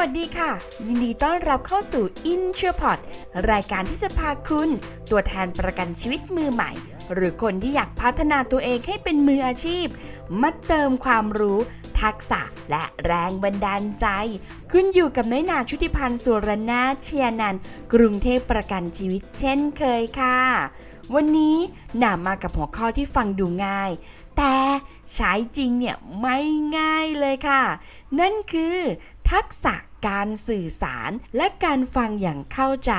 วัสดีค่ะ ยินดีต้อนรับเข้าสู่ i n t r o p o d รายการที่จะพาคุณ ตัวแทนประกันชีวิตมือใหม่ หรือคนที่อยากพัฒนาตัวเองให้เป็นมืออาชีพ มาเติมความรู้ ทักษะและแรงบันดาลใจคุณอยู่กับน้อยนาชุติพันธ์สุรนาเชียนันกรุงเทพประกันชีวิตเช่นเคยค่ะ วันนี้หนามากับหัวข้อที่ฟังดูง่ายแต่ใช้จริงเนี่ยไม่ง่ายเลยค่ะ นั่นคือ ทักษะการสื่อสาร และการฟังอย่างเข้าใจ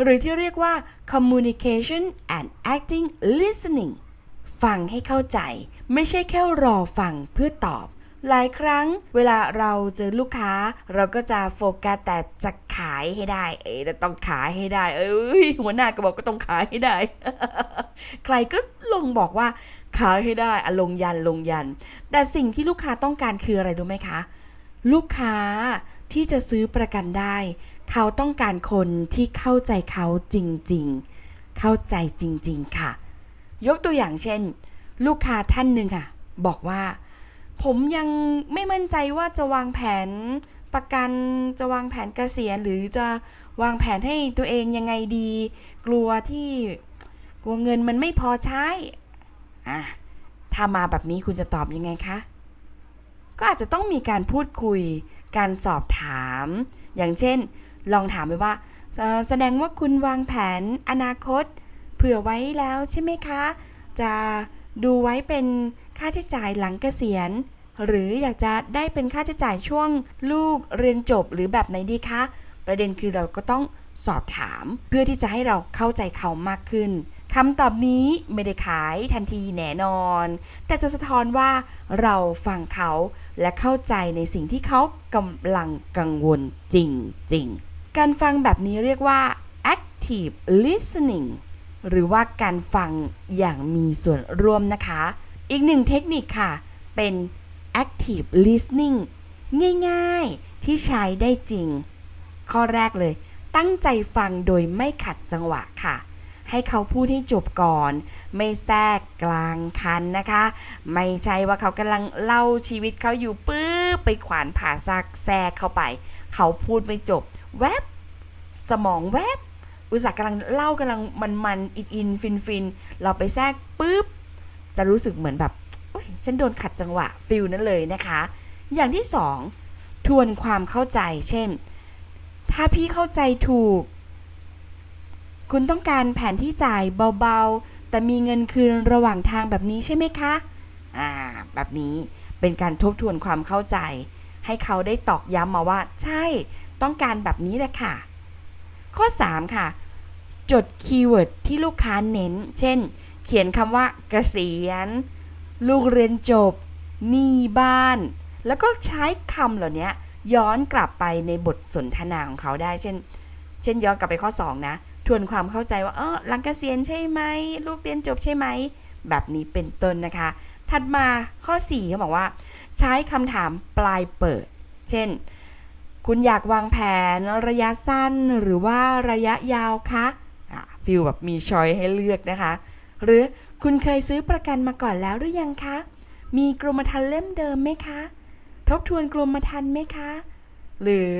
หรือที่เรียกว่า communication and acting listening ฟังให้เข้าใจ ไม่ใช่แค่รอฟังเพื่อตอบ หลายครั้งเวลาเราเจอลูกค้า เราก็จะโฟกัสแต่จะขายให้ได้ เอ้ยต้องขายให้ได้ เอ้ยหัวหน้าก็บอกก็ต้องขายให้ได้ ใครก็ลงบอกว่าขายให้ได้อะลงยันลงยัน แต่สิ่งที่ลูกค้าต้องการคืออะไรรู้ไหมคะ ลูกค้าที่จะซื้อประกันได้ เขาต้องการคนที่เข้าใจเขาจริงๆ เข้าใจจริงๆค่ะ ยกตัวอย่างเช่น ลูกค้าท่านหนึ่งค่ะ บอกว่า ผมยังไม่มั่นใจว่าจะวางแผนประกันจะวางแผนเกษียณหรือจะวางแผนให้ตัวเองยังไงดี กลัวที่กลัวเงินมันไม่พอใช้อะถ้ามาแบบนี้คุณจะตอบยังไงคะ ก็อาจจะต้องมีการพูดคุย การสอบถาม อย่างเช่น ลองถามไปว่า แสดงว่าคุณวางแผนอนาคต เผื่อไว้แล้วใช่ไหมคะ จะดูไว้เป็นค่าใช้จ่ายหลังเกษียณ หรืออยากจะได้เป็นค่าใช้จ่ายช่วงลูกเรียนจบหรือแบบไหนดีคะประเด็นคือเราก็ต้องสอบถาม เพื่อที่จะให้เราเข้าใจเขามากขึ้น คำตอบนี้ไม่ได้ขายทันทีแน่นอน แต่จะสะท้อนว่าเราฟังเขาและเข้าใจในสิ่งที่เขากำลังกังวลจริง ๆ การฟังแบบนี้เรียกว่า active listening หรือว่าการฟังอย่างมีส่วนร่วมนะคะ อีกหนึ่งเทคนิคค่ะ เป็น active listening ง่ายๆ ที่ใช้ได้จริง ข้อแรกเลย ตั้งใจฟังโดยไม่ขัดจังหวะค่ะ ให้เขาพูดให้จบก่อน ไม่แทรกกลางคันนะคะ ไม่ใช่ว่าเขากำลังเล่าชีวิตเขาอยู่ปื้อไปขวานผ่าซากแทรกเข้าไป เขาพูดไม่จบ แวบ สมองแวบ อุตส่าห์กำลังเล่ากำลังมันมันอินอินฟินฟินเราไปแทรกปุ๊บจะรู้สึกเหมือนแบบฉันโดนขัดจังหวะฟิลนั้นเลยนะคะ อย่างที่สองทวนความเข้าใจ เช่น ถ้าพี่เข้าใจถูก คุณต้องการแผนที่จ่ายเบาๆ แต่มีเงินคืนระหว่างทางแบบนี้ใช่ไหมคะ อ่า แบบนี้เป็นการทบทวนความเข้าใจ ให้เขาได้ตอกย้ำมาว่า ใช่ ต้องการแบบนี้แหละค่ะ ข้อ 3 ค่ะ จดคีย์เวิร์ดที่ลูกค้าเน้น เช่น เขียนคำว่าเกษียณ ลูกเรียนจบหนี้บ้าน แล้วก็ใช้คำเหล่านี้ย้อนกลับไปในบทสนทนาของเขาได้ เช่น เช่นย้อนกลับไปข้อ 2 นะ ทวนความเข้าใจว่าเออหลังเกษียณใช่ไหมลูกเรียนจบใช่ไหม แบบนี้เป็นต้นนะคะ ถัดมาข้อ4เขาบอกว่า ใช้คำถามปลายเปิด เช่น คุณอยากวางแผนระยะสั้นหรือว่าระยะยาวคะฟิลแบบมีชอยให้เลือกนะคะ หรือคุณเคยซื้อประกันมาก่อนแล้วหรือยังคะ มีกรมธรรม์เล่มเดิมไหมคะ ทบทวนกรมธรรม์ไหมคะ หรือ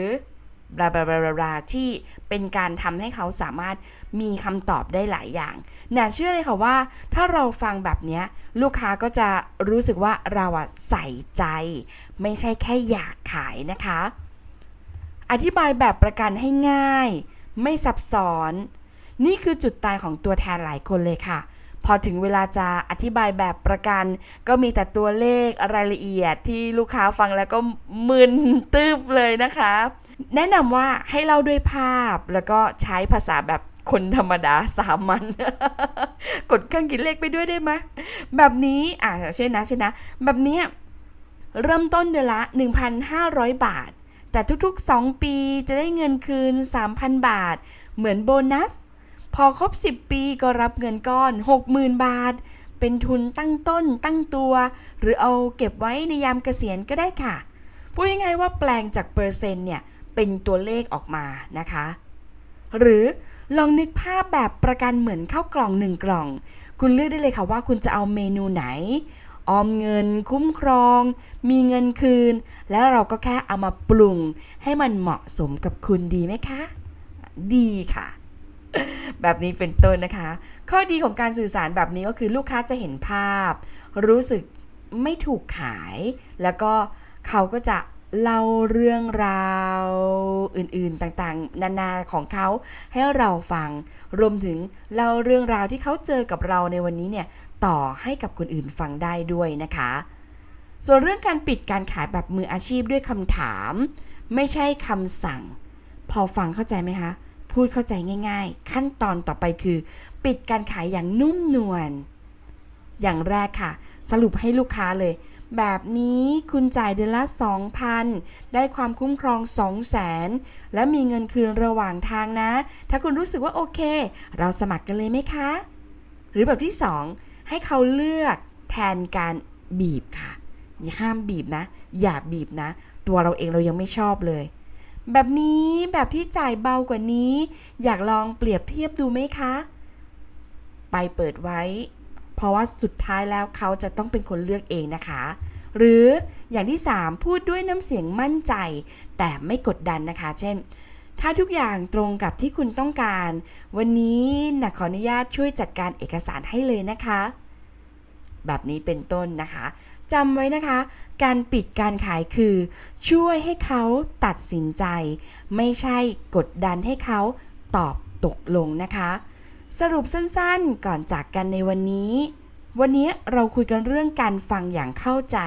บลาบลาบลาบลาที่เป็นการทำให้เขาสามารถมีคำตอบได้หลายอย่างน่าเชื่อเลยค่ะว่า ถ้าเราฟังแบบนี้ลูกค้าก็จะรู้สึกว่าเราอะใส่ใจ ไม่ใช่แค่อยากขายนะคะ อธิบายแบบประกันให้ง่าย ไม่ซับซ้อน นี่คือจุดตายของตัวแทนหลายคนเลยค่ะ พอถึงเวลาจะอธิบายแบบประกัน ก็มีแต่ตัวเลขรายละเอียดที่ลูกค้าฟังแล้วก็มึนตืบเลยนะคะ แนะนำว่าให้เล่าด้วยภาพแล้วก็ใช้ภาษาแบบคนธรรมดาสามัญกดเครื่องคิดเลขไปด้วยได้ไหมแบบนี้อ่าเช่นนะเช่นนะ แบบนี้เริ่มต้นเดือนละ 1,500 บาท แต่ทุกๆ 2 ปีจะได้เงินคืน 3,000 บาท เหมือนโบนัส พอครบ 10 ปีก็รับเงินก้อน 60,000 บาท เป็นทุนตั้งต้นตั้งตัว หรือเอาเก็บไว้ในยามเกษียณก็ได้ค่ะ พูดง่ายๆว่าแปลงจากเปอร์เซ็นต์เนี่ย เป็นตัวเลขออกมานะคะ หรือลองนึกภาพแบบประกันเหมือนข้าวกล่องหนึ่งกล่อง คุณเลือกได้เลยค่ะว่าคุณจะเอาเมนูไหน ออมเงิน คุ้มครอง มีเงินคืน แล้วเราก็แค่เอามาปรุง ให้มันเหมาะสมกับคุณดีไหมคะ ดีค่ะ แบบนี้เป็นต้นนะคะ ข้อดีของการสื่อสารแบบนี้ก็คือลูกค้าจะเห็นภาพ รู้สึกไม่ถูกขาย แล้วก็เขาก็จะเล่าเรื่องราวอื่นๆต่างๆ นานาของเขาให้เราฟัง รวมถึงเล่าเรื่องราวที่เขาเจอกับเราในวันนี้เนี่ยต่อให้กับคนอื่นฟังได้ด้วยนะคะ ส่วนเรื่องการปิดการขายแบบมืออาชีพด้วยคำถาม ไม่ใช่คำสั่ง พอฟังเข้าใจไหมคะ พูดเข้าใจง่าย ๆ ขั้นตอนต่อไปคือ ปิดการขายอย่างนุ่มนวลอย่างแรกค่ะ สรุปให้ลูกค้าเลย แบบนี้คุณจ่ายเดือนละ 2,000 ได้ความคุ้มครอง 200,000 และมีเงินคืนระหว่างทางนะ ถ้าคุณรู้สึกว่าโอเค เราสมัครกันเลยไหมคะ หรือแบบที่ 2 ให้เขาเลือกแทนการบีบค่ะ อย่าห้ามบีบนะ อย่าบีบนะ ตัวเราเองเรายังไม่ชอบเลย แบบนี้แบบที่จ่ายเบากว่านี้ อยากลองเปรียบเทียบดูไหมคะ ไปเปิดไว้ เพราะว่าสุดท้ายแล้วเขาจะต้องเป็นคนเลือกเองนะคะ หรืออย่างที่ 3 พูดด้วยน้ำเสียงมั่นใจ แต่ไม่กดดันนะคะ เช่น ถ้าทุกอย่างตรงกับที่คุณต้องการ วันนี้นะขออนุญาตช่วยจัดการเอกสารให้เลยนะคะ แบบนี้เป็นต้นนะคะจำไว้นะคะ การปิดการขายคือ ช่วยให้เขาตัดสินใจ ไม่ใช่กดดันให้เขาตอบตกลงนะคะ สรุปสั้นๆก่อนจากกันในวันนี้ วันนี้เราคุยกันเรื่องการฟังอย่างเข้าใจ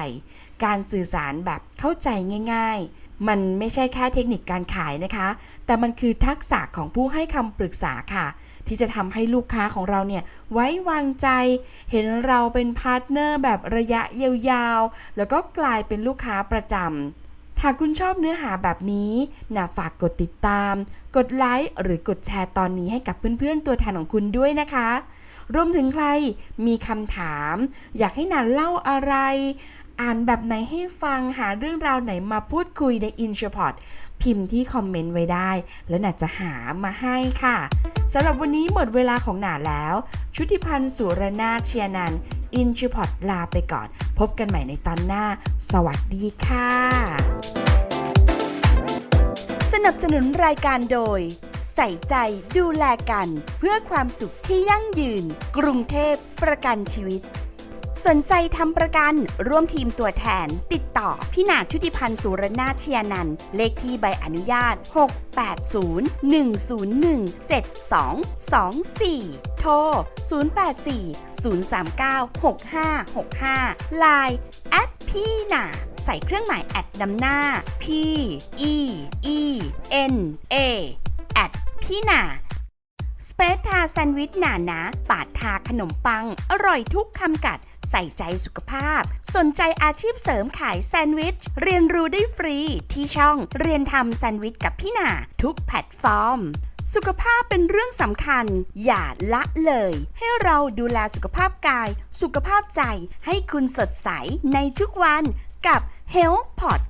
การสื่อสารแบบเข้าใจง่าย ๆ มันไม่ใช่แค่เทคนิคการขายนะคะ แต่มันคือทักษะของผู้ให้คำปรึกษาค่ะ ที่จะทำให้ลูกค้าของเราเนี่ยไว้วางใจ เห็นเราเป็นพาร์ทเนอร์แบบระยะยาวๆ แล้วก็กลายเป็นลูกค้าประจำหากคุณชอบเนื้อหาแบบนี้น่าฝากกดติดตาม กดไลค์หรือกดแชร์ตอนนี้ให้กับเพื่อนๆตัวแทนของคุณด้วยนะคะ รวมถึงใครมีคำถาม อยากให้นานเล่าอะไร อ่านแบบไหนให้ฟังหาเรื่องราวไหนมาพูดคุยใน i n s h o p o t พิมพ์ที่คอมเมนต์ไว้ได้ แล้วน่าจะหามาให้ค่ะสำหรับวันนี้หมดเวลาของหนาแล้ว ชุติพันธ์สุรนาเชียนันอินชูพอตลาไปก่อน พบกันใหม่ในตอนหน้า สวัสดีค่ะ สนับสนุนรายการโดย ใส่ใจดูแลกัน เพื่อความสุขที่ยั่งยืน กรุงเทพประกันชีวิต สนใจทำประกันร่วมทีมตัวแทน ติดต่อพี่นาชุติพันธ์สุรนาเชียนันท์เลขที่ใบอนุญาต 680-101-7224 โทร 084-039-6565 Line แอดพี่นาใส่เครื่องหมายแอดนำหน้า P E E N A แพี่หนาสเปซทาแซนด์วิชหนาหนาปาดทาขนมปัง อร่อยทุกคำกัด ใส่ใจสุขภาพ สนใจอาชีพเสริมขายแซนด์วิช เรียนรู้ได้ฟรี ที่ช่องเรียนทำแซนด์วิชกับพี่หนาทุกแพลตฟอร์ม สุขภาพเป็นเรื่องสำคัญ อย่าละเลย ให้เราดูแลสุขภาพกาย สุขภาพใจให้คุณสดใสในทุกวันกับ Health Pod